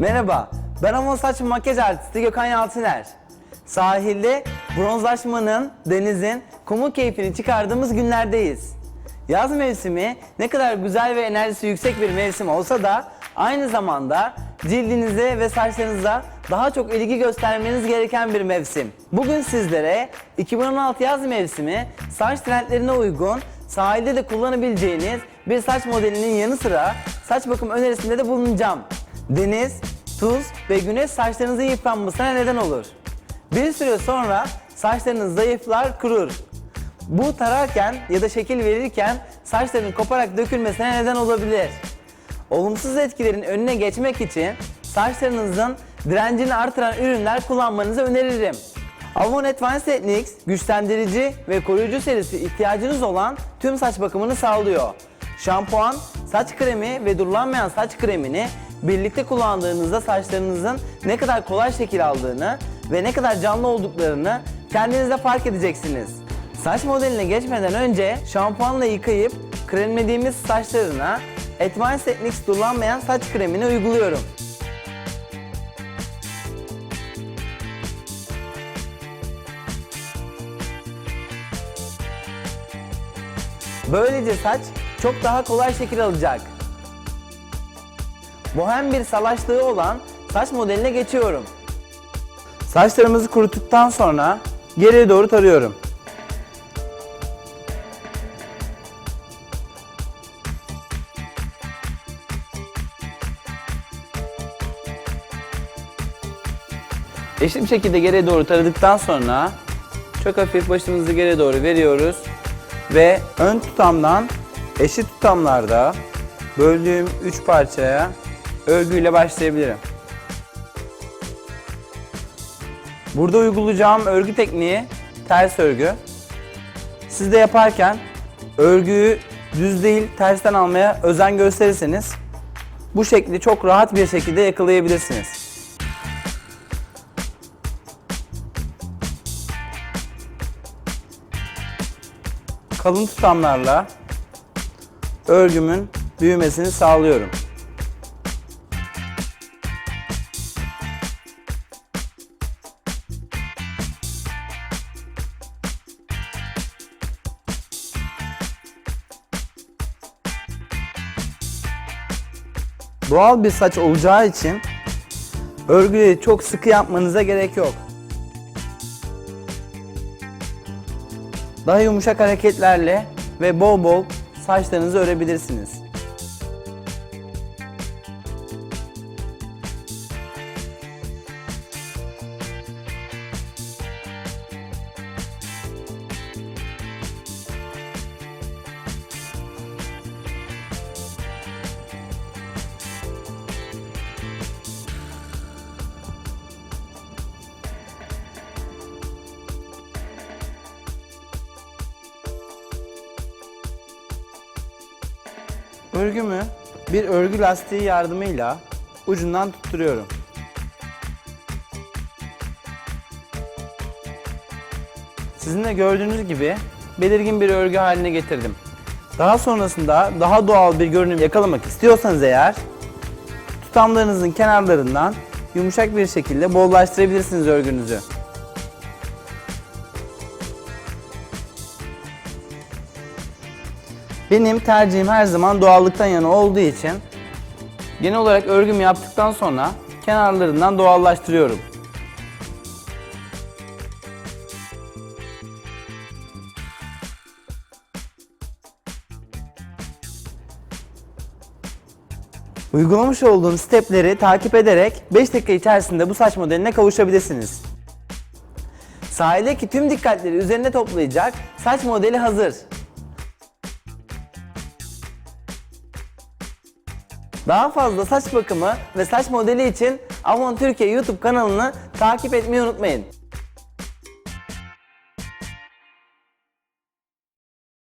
Merhaba, ben Avon Saç Makyaj Artisti Gökhan Yalçıner. Sahilde bronzlaşmanın, denizin, kumun keyfini çıkardığımız günlerdeyiz. Yaz mevsimi ne kadar güzel ve enerjisi yüksek bir mevsim olsa da aynı zamanda cildinize ve saçlarınıza daha çok ilgi göstermeniz gereken bir mevsim. Bugün sizlere 2016 yaz mevsimi saç trendlerine uygun sahilde de kullanabileceğiniz bir saç modelinin yanı sıra saç bakım önerisinde de bulunacağım. Deniz, tuz ve güneş saçlarınızın yıpranmasına neden olur. Bir süre sonra saçlarınız zayıflar, kurur. Bu tararken ya da şekil verirken saçların koparak dökülmesine neden olabilir. Olumsuz etkilerin önüne geçmek için saçlarınızın direncini artıran ürünler kullanmanızı öneririm. Avon Advanced Techniques güçlendirici ve koruyucu serisi ihtiyacınız olan tüm saç bakımını sağlıyor. Şampuan, saç kremi ve durulanmayan saç kremini birlikte kullandığınızda saçlarınızın ne kadar kolay şekil aldığını ve ne kadar canlı olduklarını kendinizde fark edeceksiniz. Saç modeline geçmeden önce şampuanla yıkayıp kremlediğimiz saçlarına Advanced Techniques durulanmayan saç kremini uyguluyorum. Böylece saç çok daha kolay şekil alacak. Bohem bir salaşlığı olan saç modeline geçiyorum. Saçlarımızı kuruttuktan sonra geriye doğru tarıyorum. Eşit şekilde geriye doğru taradıktan sonra çok hafif başımızı geriye doğru veriyoruz ve ön tutamdan eşit tutamlarda böldüğüm 3 parçaya örgüyle başlayabilirim. Burada uygulayacağım örgü tekniği ters örgü. Siz de yaparken örgüyü düz değil tersten almaya özen gösterirseniz bu şekli çok rahat bir şekilde yakalayabilirsiniz. kalın tutamlarla örgümün büyümesini sağlıyorum. Doğal bir saç olacağı için örgüyü çok sıkı yapmanıza gerek yok. Daha yumuşak hareketlerle ve bol bol saçlarınızı örebilirsiniz. Örgümü bir örgü lastiği yardımıyla ucundan tutturuyorum. Sizin de gördüğünüz gibi belirgin bir örgü haline getirdim. Daha sonrasında daha doğal bir görünüm yakalamak istiyorsanız eğer tutamlarınızın kenarlarından yumuşak bir şekilde bollaştırabilirsiniz örgünüzü. Benim tercihim her zaman doğallıktan yana olduğu için genel olarak örgümü yaptıktan sonra kenarlarından doğallaştırıyorum. Uygulamış olduğum stepleri takip ederek 5 dakika içerisinde bu saç modeline kavuşabilirsiniz. Sahildeki tüm dikkatleri üzerine toplayacak saç modeli hazır. Daha fazla saç bakımı ve saç modeli için Avon Türkiye YouTube kanalını takip etmeyi unutmayın.